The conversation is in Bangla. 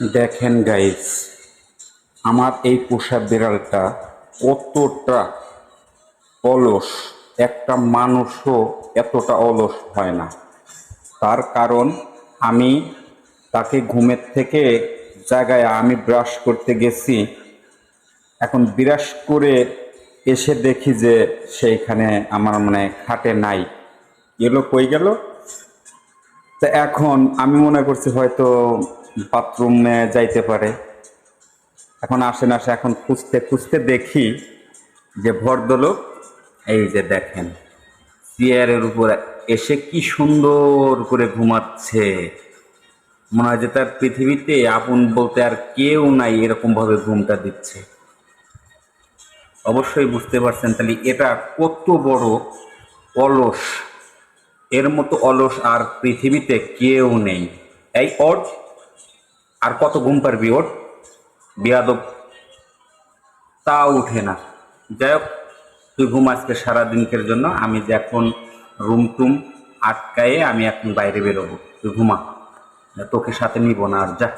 দেখেন গাইজ আমার এই পোষা বিড়ালটা কতটা অলস। একটা মানুষও এতটা অলস হয় না। তার কারণ আমি তাকে ঘুমের থেকে জায়গায় আমি ব্রাশ করতে গেছি। এখন বিরাস করে এসে দেখি যে সেইখানে আমার মানে খাটে নাই। গেল কই গেল? তা এখন আমি মনে করছি হয়তো বাথরুমে যাইতে পারে। এখন আসে না এখন খুঁজতে খুঁজতে দেখি যে ভদ্রলোক, এই যে দেখেন, চেয়ারের উপর এসে কি সুন্দর করে ঘুমাচ্ছে। মনে হয় যে তার পৃথিবীতে আপন বলতে আর কেউ নাই এরকম ভাবে ঘুমটা দিচ্ছে। অবশ্যই বুঝতে পারছেন তাহলে এটা কত বড় অলস। এর মতো অলস আর পৃথিবীতে কেউ নেই। এই ওট, আর কত ঘুম পারবি ওট? বিয়াদব তা উঠে না। যাই হোক তুই ঘুম আজকে সারাদিনকের জন্য। আমি যে এখন রুম টুম আটকায়ে আমি এখন বাইরে বেরোবো। তুই ঘুমা। তোকে সাথে নিব না আর যা।